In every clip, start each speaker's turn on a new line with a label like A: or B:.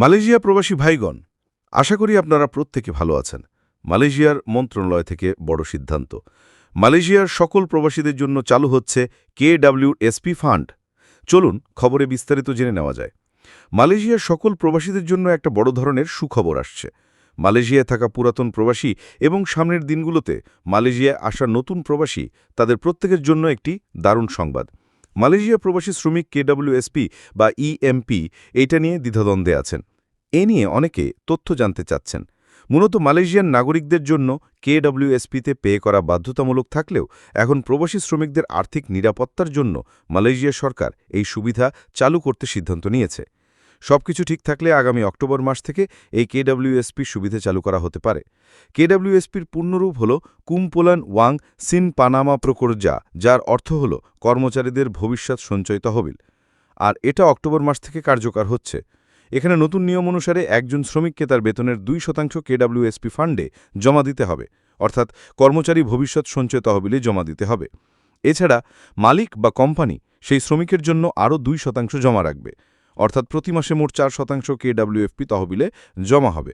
A: Malaysia প্রবাসী ভাইগণ, আশা করি আপনারা প্রত্যেকে ভালো আছেন। মালয়েশিয়ার মন্ত্রণালয় থেকে বড় সিদ্ধান্ত। মালয়েশিয়ার সকল প্রবাসীদের জন্য চালু হচ্ছে কেডাব্লিউএসপি ফান্ড। চলুন খবরে বিস্তারিত জেনে নেওয়া যায়। মালয়েশিয়ার সকল প্রবাসীদের জন্য একটা বড় ধরনের সুখবর আসছে। মালয়েশিয়ায় থাকা পুরাতন প্রবাসী এবং সামনের দিনগুলোতে মালয়েশিয়ায় আসা নতুন প্রবাসী তাদের প্রত্যেকের জন্য একটি দারুণ সংবাদ। মালয়েশিয়া প্রবাসী শ্রমিক কেডাব্লিউএসপি বা ইএমপি এটা নিয়ে দ্বিধাদ্বন্দ্বে আছেন। এ নিয়ে অনেকে তথ্য জানতে চাচ্ছেন। মূলত মালয়েশিয়ান নাগরিকদের জন্য কেডব্লিউএসপিতে পে করা বাধ্যতামূলক থাকলেও এখন প্রবাসী শ্রমিকদের আর্থিক নিরাপত্তার জন্য মালয়েশিয়া সরকার এই সুবিধা চালু করতে সিদ্ধান্ত নিয়েছে। সবকিছু ঠিক থাকলে আগামী অক্টোবর মাস থেকে এই কেডব্লিউএসপি সুবিধা চালু করা হতে পারে। কেডব্লিউএসপির পূর্ণরূপ হল কুমপোলান ওয়াং সিন পানামা প্রকরজা, যার অর্থ হল কর্মচারীদের ভবিষ্যৎ সঞ্চয় তহবিল। আর এটা অক্টোবর মাস থেকে কার্যকর হচ্ছে। এখানে নতুন নিয়ম অনুসারে একজন শ্রমিককে তার বেতনের দুই শতাংশ কেডাব্লিউএসপি ফান্ডে জমা দিতে হবে, অর্থাৎ কর্মচারী ভবিষ্যৎ সঞ্চয় তহবিলে জমা দিতে হবে। এছাড়া মালিক বা কোম্পানি সেই শ্রমিকের জন্য আরও দুই শতাংশ জমা রাখবে, অর্থাৎ প্রতি মাসে মোট চার শতাংশ কেডাব্লিউএফপি তহবিলে জমা হবে।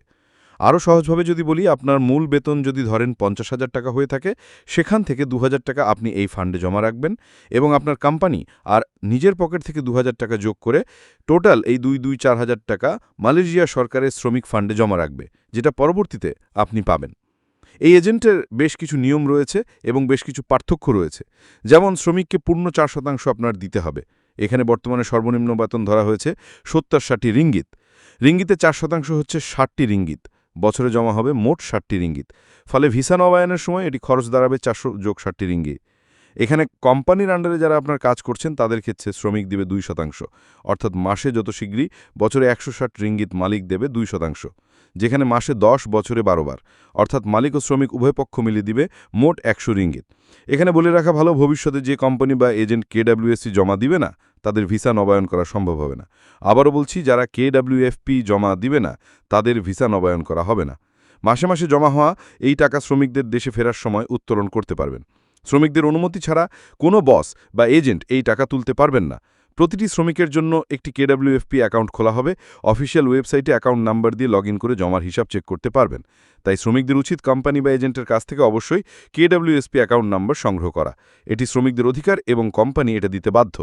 A: আরও সহজভাবে যদি বলি, আপনার মূল বেতন যদি ধরেন পঞ্চাশ হাজার টাকা হয়ে থাকে, সেখান থেকে দু হাজার টাকা আপনি এই ফান্ডে জমা রাখবেন এবং আপনার কোম্পানি আর নিজের পকেট থেকে দু হাজার টাকা যোগ করে টোটাল এই দুই দুই চার হাজার টাকা মালয়েশিয়া সরকারের শ্রমিক ফান্ডে জমা রাখবে, যেটা পরবর্তীতে আপনি পাবেন। এই এজেন্টের বেশ কিছু নিয়ম রয়েছে এবং বেশ কিছু পার্থক্য রয়েছে। যেমন শ্রমিককে পূর্ণ চার শতাংশ আপনার দিতে হবে। এখানে বর্তমানে সর্বনিম্ন বেতন ধরা হয়েছে সত্তর ষাটটি রিঙ্গিত। রিঙ্গিতে চার শতাংশ হচ্ছে ষাটটি রিঙ্গিত। বছরে জমা হবে মোট ষাটটি রিঙ্গিত। ফলে ভিসা নবায়নের সময় এটি খরচ দাঁড়াবে চারশো যোগ ষাটটি রিঙ্গিত এখানে কোম্পানির আন্ডারে যারা আপনার কাজ করছেন, তাদের ক্ষেত্রে শ্রমিক দেবে দুই শতাংশ। অর্থাৎ মাসে যত শীঘ্রই বছরে একশো ষাট রিঙ্গিত মালিক দেবে দুই শতাংশ। যেখানে মাসে দশ বছরে বারোবার। অর্থাৎ মালিক ও শ্রমিক উভয় পক্ষ মিলিয়ে দিবে মোট একশো রিঙ্গিত। এখানে বলে রাখা ভালো, ভবিষ্যতে যে কোম্পানি বা এজেন্ট কেডাব্লিউএসসি জমা দিবে না, তাদের ভিসা নবায়ন করা সম্ভব হবে না। আবারও বলছি, যারা কেডাব্লিউএফপি জমা দিবে না, তাদের ভিসা নবায়ন করা হবে না। মাসে মাসে জমা হওয়া এই টাকা শ্রমিকদের দেশে ফেরার সময় উত্তোলন করতে পারবেন। শ্রমিকদের অনুমতি ছাড়া কোনো বস বা এজেন্ট এই টাকা তুলতে পারবেন না। প্রতিটি শ্রমিকের জন্য একটি কেডাব্লিউএফপি অ্যাকাউন্ট খোলা হবে। অফিসিয়াল ওয়েবসাইটে অ্যাকাউন্ট নাম্বার দিয়ে লগ করে জমার হিসাব চেক করতে পারবেন। তাই শ্রমিকদের উচিত কোম্পানি বা এজেন্টের কাছ থেকে অবশ্যই কেডাব্লিউএসপি অ্যাকাউন্ট নাম্বার সংগ্রহ করা। এটি শ্রমিকদের অধিকার এবং কোম্পানি এটা দিতে বাধ্য।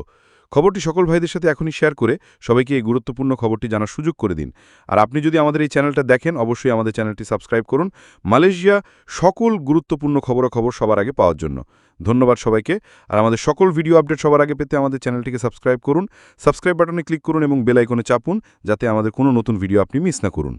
A: খবরটি সকল ভাইদের সাথে এখনই শেয়ার করে সবাইকে এই গুরুত্বপূর্ণ খবরটি জানার সুযোগ করে দিন। আর আপনি যদি আমাদের এই চ্যানেলটা দেখেন, অবশ্যই আমাদের চ্যানেলটি সাবস্ক্রাইব করুন। মালয়েশিয়া সকল গুরুত্বপূর্ণ খবরাখবর সবার আগে পাওয়ার জন্য। ধন্যবাদ সবাইকে। আর আমাদের সকল ভিডিও আপডেট সবার আগে পেতে আমাদের চ্যানেলটিকে সাবস্ক্রাইব করুন, সাবস্ক্রাইব বাটনে ক্লিক করুন এবং বেলাইকনে চাপুন, যাতে আমাদের কোনো নতুন ভিডিও আপনি মিস না করুন।